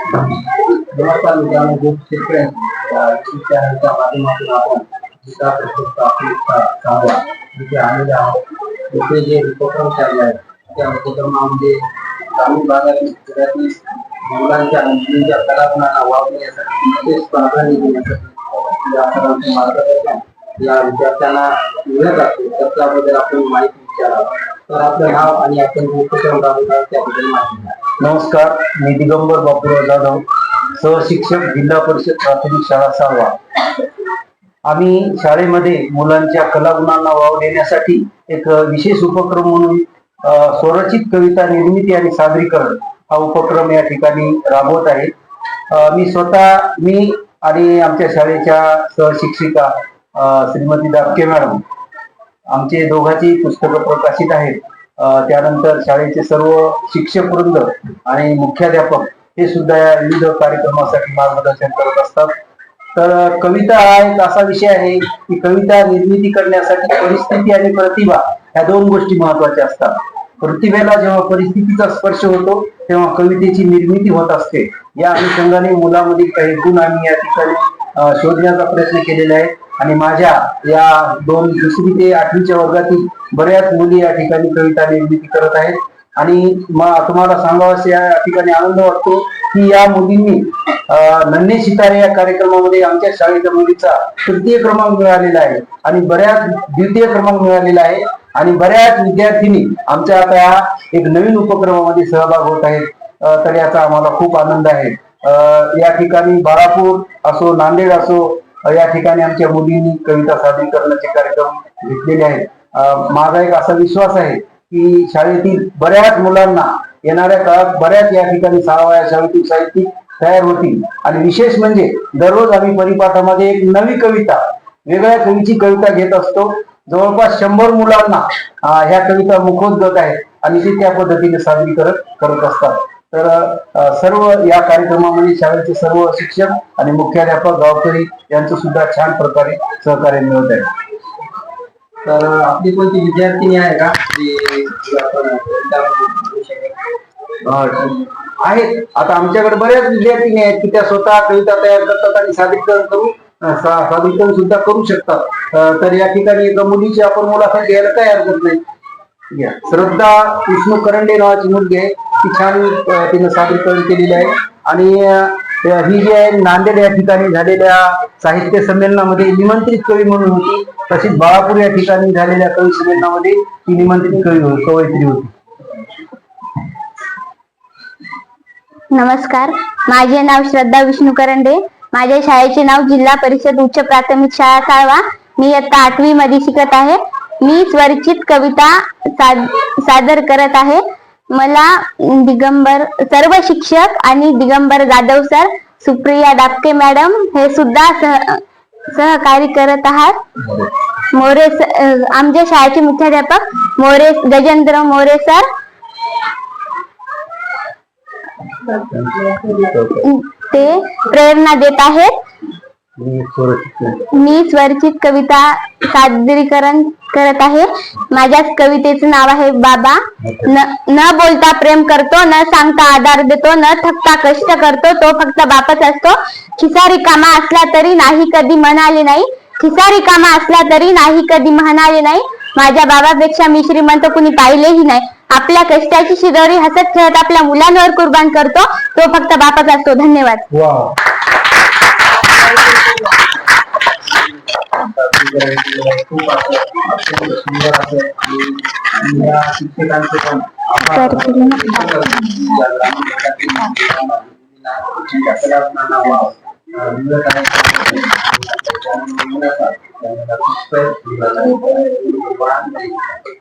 नमस्कार मित्रांनो जो शेतकरी चॅनलच्या माध्यमातून आपण जिल्हा परिषद प्राथमिक शा- शाळा जिथे आलेले आहोत तिथे जे उपक्रम चालले आहेत त्या उपक्रमामध्ये ग्रामीण भागातील शहरातील मुलांच्या आणि मुलींच्या कलागुणांना वाव देण्यासाठी विशेष प्राधान्य देण्यासाठी या सर्वांचे मार्गदर्शन या विद्यार्थ्यांना मिळत असते तर त्याबद्दल आपण माहिती विचारावं तर आपलं नाव आणि आपण जो उपक्रम राबवत आहोत त्याबद्दल माहिती द्या नमस्कार मी दिगंबर बापूराव जाधव सहशिक्षक जिल्हा परिषद प्राथमिक शाळा सारवा आम्ही शाळेमध्ये मुलांच्या कलागुणांना वाव देण्यासाठी एक विशेष उपक्रम म्हणून स्वरचित कविता निर्मिती आणि सादरीकरण हा उपक्रम या ठिकाणी राबवत आहे. मी स्वतः मी आणि आमच्या शाळेच्या सहशिक्षिका श्रीमती दापके मॅडम आमचे दोघांची पुस्तकं प्रकाशित आहेत. त्यानंतर शाळेचे सर्व शिक्षक वृंद आणि मुख्याध्यापक हे सुद्धा या विविध कार्यक्रमासाठी मार्गदर्शन करत असतात. तर कविता हा एक असा विषय आहे की कविता निर्मिती करण्यासाठी परिस्थिती आणि प्रतिभा ह्या दोन गोष्टी महत्त्वाच्या असतात. प्रतिभेला जेव्हा परिस्थितीचा स्पर्श होतो तेव्हा कवितेची निर्मिती होत असते. या अनुषंगाने मुलामधील काही गुण आम्ही या ठिकाणी शोधण्याचा प्रयत्न केलेला आहे. आणि माझ्या या दोन दुसरी ते आठवीच्या वर्गातील बऱ्याच मुली या ठिकाणी कविता निर्मिती करत आहेत. आणि तुम्हाला सांगावं या ठिकाणी आनंद वाटतो की या मुलींनी नन्हे सितारे या कार्यक्रमामध्ये आमच्या शाळेच्या मुलीचा तृतीय क्रमांक मिळालेला आहे आणि बऱ्याच द्वितीय क्रमांक मिळालेला आहे. आणि बऱ्याच विद्यार्थिनी आमच्या आता एक नवीन उपक्रमामध्ये सहभाग होत आहेत. तर याचा आम्हाला खूप आनंद आहे. अं, या ठिकाणी बाळापूर असो नांदेड असो या ठिकाणी आमच्या मुलींनी कविता सादरी करण्याचे कार्यक्रम घेतलेले आहेत. माझा एक असा विश्वास आहे की शाळेतील बऱ्याच मुलांना येणाऱ्या काळात बऱ्याच या ठिकाणी सहाव्या शाळेतील साहित्यिक तयार होतील. आणि विशेष म्हणजे दररोज आम्ही परिपाठामध्ये एक नवी कविता वेगळ्या कवीची कविता घेत असतो. जवळपास शंभर मुलांना ह्या कविता मुखोद्गत आहेत आणि ते त्या पद्धतीने सादरीकरण करत असतात. तर सर्व या कार्यक्रमामध्ये शाळेचे सर्व शिक्षक आणि मुख्याध्यापक गावकरी यांचं सुद्धा छान प्रकारे सहकार्य मिळत आहे तर आपली कोणती विद्यार्थिनी आहे का? आहेत. आता आमच्याकडे बऱ्याच विद्यार्थिनी आहेत की त्या स्वतः कविता तयार करतात आणि सादरीकरण सा- सादरीकरण सुद्धा करू शकतात. तर या ठिकाणी एका मुलीची आपण मुलाखत घ्यायला तयार करत नाही. श्रद्धा विष्णू करंडे नावाची मुलगी आहे. ती छान तिनं सादरीकरण केलेली आहे. आणि ही जी आहे नांदेड या ठिकाणी झालेल्या साहित्य संमेलनामध्ये निमंत्रित कवी म्हणून होती. तशीच बाळापूर या ठिकाणी झालेल्या कवी संमेलनामध्ये ती निमंत्रित कवी कवयित्री होती. नमस्कार. माझे नाव श्रद्धा विष्णू करंडे माझ्या शाळेचे नाव जिल्हा परिषद उच्च प्राथमिक शाळा साळवा. मी इयत्ता आठवी मध्ये शिकत आहे. मी स्वरचित कविता साद- सादर करत आहे. मला दिगंबर सर्व शिक्षक आणि दिगंबर जाधव सर सुप्रिया डापके मॅडम हे सुद्धा सह सहकार्य करत आहात. मोरे आमच्या शाळेचे मुख्याध्यापक मोरे गजेंद्र मोरे सर. ते प्रेरणा देत आहेत. मी स्वरचित कविता सादरीकरण करत आहे. माझ्या कवितेचं नाव आहे बाबा. न न बोलता प्रेम करतो न सांगता आधार देतो न थकता कष्ट करतो तो फक्त बापच असतो. खिसा रिकामा असला तरी नाही कधी म्हणाले नाही. खिसा रिकामा असला तरी नाही कधी म्हणाले नाही. माझ्या बाबापेक्षा मी श्रीमंत कुणी पाहिलेही नाही. आपल्या कष्टाची शिदोरी हसत खेळत आपल्या मुलांवर कुर्बान करतो तो फक्त बापच असतो. धन्यवाद. वा खूप असं अत्यंत सुंदर असं आणि या शिक्षकांचे पण आभार तर तुला-